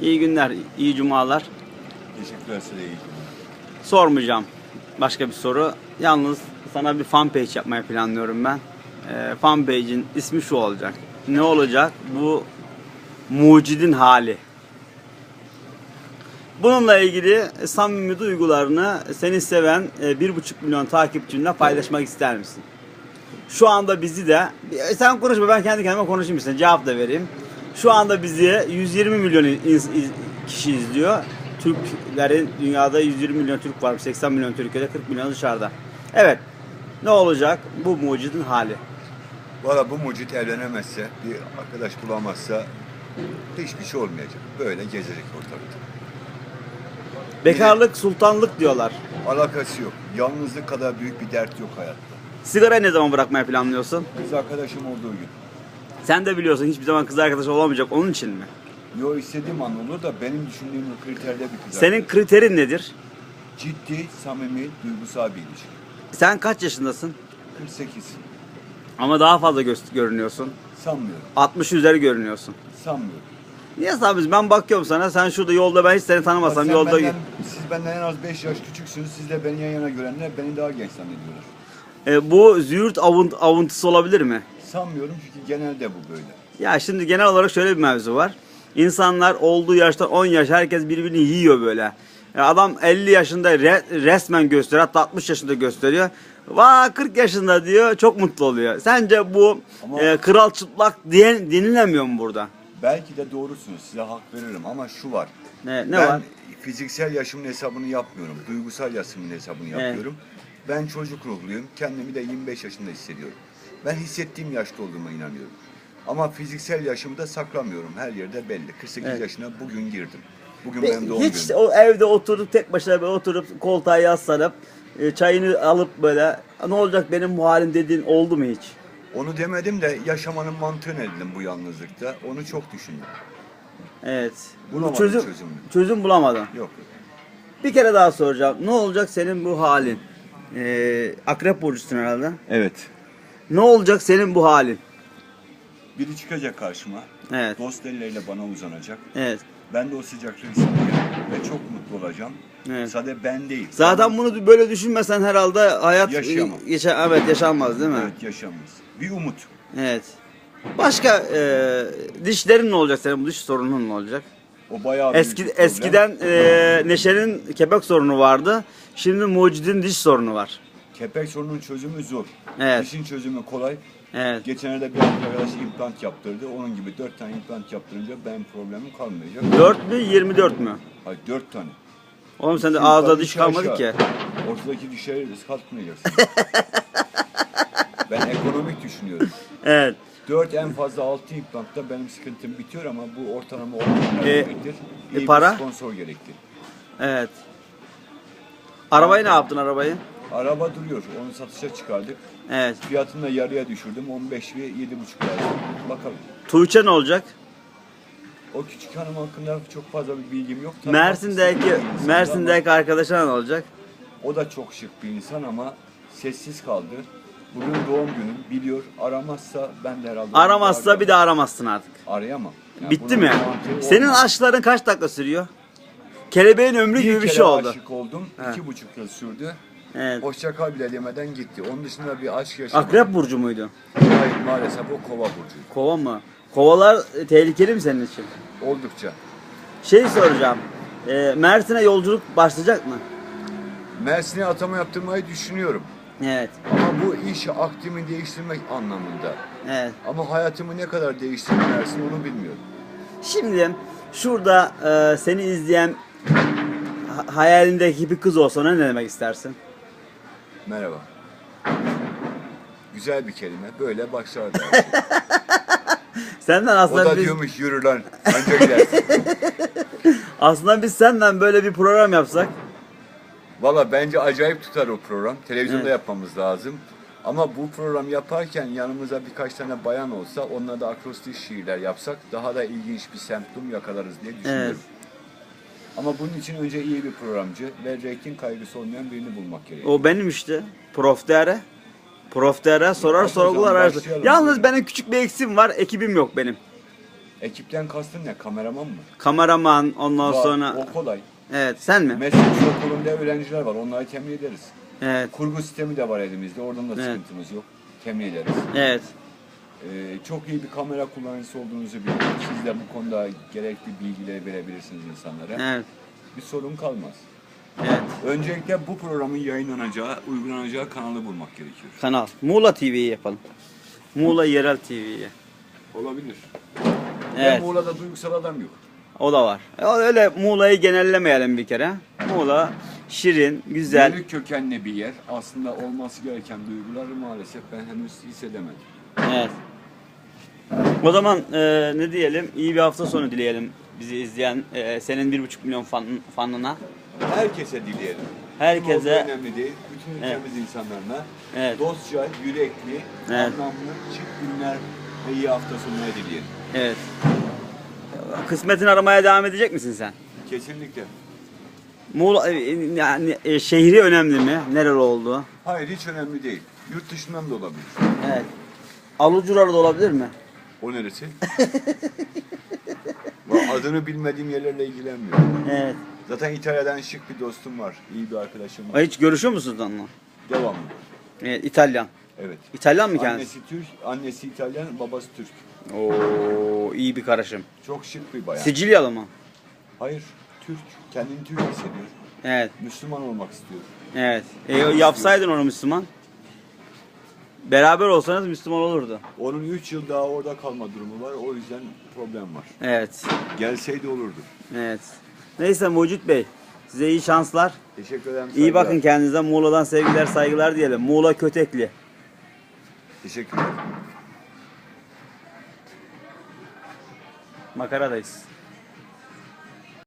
İyi günler, iyi cumalar. Teşekkürler size iyi. Sormayacağım başka bir soru. Yalnız sana bir fan page yapmayı planlıyorum ben. Ee, fan page'in ismi şu olacak. Ne olacak? Bu mucidin hali. Bununla ilgili samimi duygularını seni seven e, 1,5 milyon takipçinle paylaşmak ister misin? Şu anda bizi de sen konuşma ben kendi kendime konuşayım işte cevap da vereyim. Şu anda bizi 120 milyon iz- iz- kişi izliyor. Türklerin dünyada 120 milyon Türk var. 80 milyon Türkiye'de 40 milyon dışarıda. Evet. Ne olacak? Bu mucidin hali. Valla bu mucit evlenemezse, bir arkadaş bulamazsa hiçbir şey olmayacak. Böyle gezecek ortalıkta. Bekarlık sultanlık diyorlar. Alakası yok. Yalnızlık kadar büyük bir dert yok hayatta. Sigarayı ne zaman bırakmayı planlıyorsun? Kız arkadaşım olduğu gün. Sen de biliyorsun hiçbir zaman kız arkadaş olamayacak onun için mi? Yo istediğim an olur da benim düşündüğüm kriterde bir kız Senin arkadaş. kriterin nedir? Ciddi, samimi, duygusal bir ilişki. Sen kaç yaşındasın? 48. Ama daha fazla gö- görünüyorsun. Sanmıyorum. 60 üzeri görünüyorsun. Sanmıyorum. Niye sabız? Ben bakıyorum sana. Sen şurada yolda ben hiç seni tanımasam Bak sen yolda benden, siz benden en az 5 yaş küçüksünüz. Siz de beni yan yana görenler beni daha genç zannediyorlar. E, bu züğürt avunt, avuntusu olabilir mi? Sanmıyorum çünkü genelde bu böyle. Ya şimdi genel olarak şöyle bir mevzu var. İnsanlar olduğu yaştan 10 yaş herkes birbirini yiyor böyle. Ya adam 50 yaşında re- resmen gösteriyor hatta 60 yaşında gösteriyor. Va 40 yaşında diyor çok mutlu oluyor. Sence bu Ama- e, kral çıplak diyen dinilemiyor mu burada? Belki de doğrusunuz. Size hak veririm ama şu var. Ne, ne ben var? fiziksel yaşımın hesabını yapmıyorum. Duygusal yaşımın hesabını yapıyorum. Ben çocuk ruhluyum. Kendimi de 25 yaşında hissediyorum. Ben hissettiğim yaşta olduğuma inanıyorum. Ama fiziksel yaşımı da saklamıyorum. Her yerde belli. 48 Evet. yaşına bugün girdim. Bugün Ve benim doğum Hiç günüm. o evde oturup tek başına böyle oturup koltuğa yaslanıp e, çayını alıp böyle ne olacak benim bu halim dediğin oldu mu hiç? Onu demedim de yaşamanın mantığını dedim bu yalnızlıkta. Onu çok düşündüm. Evet. Bulamadım çözüm, çözümünü. çözüm bulamadın. Yok. Bir kere daha soracağım. Ne olacak senin bu halin? Ee, akrep burcusun herhalde. Evet. Ne olacak senin bu halin? Biri çıkacak karşıma. Evet. Dost elleriyle bana uzanacak. Evet. Ben de o sıcaklığı hissedeceğim ve çok mutlu olacağım. Evet. Sadece ben değil. Zaten bunu böyle düşünmesen herhalde hayat Yaşayamam. yaşa evet yaşanmaz değil mi? Evet yaşamız. Bir umut. Evet. Başka e, dişlerin ne olacak senin bu diş sorunun ne olacak? O bayağı Eski problem. eskiden e, Neşe'nin kepek sorunu vardı. Şimdi Mucid'in diş sorunu var. Kepek sorunun çözümü zor. Evet. Dişin çözümü kolay. Evet. Geçenlerde bir arkadaş implant yaptırdı. Onun gibi dört tane implant yaptırınca benim problemim kalmayacak. 4 mü 24 mü? Hayır dört tane. Oğlum sende Şimdi ağızda tabii diş iki kalmadı aşağı. ki. Ortadaki dişleri risk atmayacaksın. ben ekonomik düşünüyorum. Evet. 4 en fazla 6 implantta benim sıkıntım bitiyor ama bu ortalama 10 E, gerektir. e, İyi bir para? sponsor gerektir. Evet. Arabayı ne yaptın arabayı? Araba duruyor. Onu satışa çıkardık. Evet. Fiyatını da yarıya düşürdüm. 15 ve 7,5 lazım. Bakalım. Tuğçe ne olacak? O küçük hanım hakkında çok fazla bir bilgim yok. Tabii Mersin'deki haklısın, Mersin'deki arkadaşına ne olacak? O da çok şık bir insan ama sessiz kaldı. Bugün doğum günüm biliyor. Aramazsa ben de herhalde... Aramazsa bir de aramazsın artık. Arayamam. Yani Bitti bunun mi? mantığı Senin olmaz. aşkların kaç dakika sürüyor? Kelebeğin ömrü gibi bir kere şey oldu. aşık oldum. He. iki buçuk yıl sürdü. Evet. Hoşça kal bile demeden gitti. Onun dışında bir aşk yaşamadım. Akrep burcu muydu? Hayır maalesef o kova burcu. Kova mı? Kovalar e, tehlikeli mi senin için? Oldukça. Şey soracağım. E, Mersin'e yolculuk başlayacak mı? Mersin'e atama yaptırmayı düşünüyorum. Evet. Ama bu iş akdimi değiştirmek anlamında. Evet. Ama hayatımı ne kadar değiştirir Mersin onu bilmiyorum. Şimdi şurada e, seni izleyen ha- hayalindeki bir kız olsa ne demek istersin? Merhaba. Güzel bir kelime. Böyle her şey. Senden o aslında da biz, diyormuş yürü lan. Anca gidersin. aslında biz senden böyle bir program yapsak. Valla bence acayip tutar o program. Televizyonda Evet. yapmamız lazım. Ama bu program yaparken yanımıza birkaç tane bayan olsa onunla da akrostik şiirler yapsak daha da ilginç bir semptom yakalarız diye düşünüyorum. Evet. Ama bunun için önce iyi bir programcı ve reyting kaygısı olmayan birini bulmak gerekiyor. O benim işte. Prof Dere. Prof Dere sorar sorgular başlayalım. Yalnız benim küçük bir eksim var. Ekibim yok benim. Ekipten kastın ne? Kameraman mı? Kameraman ondan Var, sonra O kolay. evet sen mi? Meslek okulunda öğrenciler var. Onları temin ederiz. Evet. Kurgu sistemi de var elimizde. Oradan da Evet. sıkıntımız yok. Temin ederiz. Evet. Ee, çok iyi bir kamera kullanıcısı olduğunuzu biliyorum. Siz de bu konuda gerekli bilgileri verebilirsiniz insanlara. Evet. Bir sorun kalmaz. Evet. Öncelikle bu programın yayınlanacağı, uygulanacağı kanalı bulmak gerekiyor. Kanal. Muğla TV'yi yapalım. Muğla Yerel TV'yi. Olabilir. Evet. Ben Muğla'da duygusal adam yok. O da var. E, Öyle Muğla'yı genellemeyelim bir kere. Muğla şirin, güzel. Yörük kökenli bir yer. Aslında olması gereken duyguları maalesef ben henüz hissedemedim. Evet. O zaman e, ne diyelim? İyi bir hafta sonu dileyelim bizi izleyen e, senin bir buçuk milyon fan, fanına. Herkese dileyelim. Herkese- Kim önemli değil. Bütün Evet. ülkemiz insanlarına Evet. dostça, yürekli, Evet. anlamlı, çift günler ve iyi hafta sonları dileyelim. Evet. Kısmetini aramaya devam edecek misin sen? Kesinlikle. Muğla e, yani e, şehri önemli mi? Nereli olduğu? Hayır hiç önemli değil. Yurt dışından da olabilir. Evet. Alucular da olabilir mi? O neresi? Bak, Adını bilmediğim yerlerle ilgilenmiyorum. Evet. Zaten İtalya'dan şık bir dostum var. iyi bir arkadaşım var. Hiç görüşüyor musunuz onunla? Devamlı. Evet, İtalyan. Evet. İtalyan mı kendisi? Annesi Türk, annesi İtalyan, babası Türk. Oo, iyi bir karışım. Çok şık bir bayan. Sicilyalı mı? Hayır, Türk. Kendini Türk hissediyor. Evet. Müslüman olmak istiyor. Evet. E, yapsaydın onu Müslüman. Beraber olsanız Müslüman olurdu. Onun 3 yıl daha orada kalma durumu var. O yüzden problem var. Evet. Gelseydi olurdu. Evet. Neyse Mucit Bey. Size iyi şanslar. Teşekkür ederim. İyi saygılar. bakın kendinize. Muğla'dan sevgiler, saygılar diyelim. Muğla Kötekli. Teşekkürler. Makaradayız.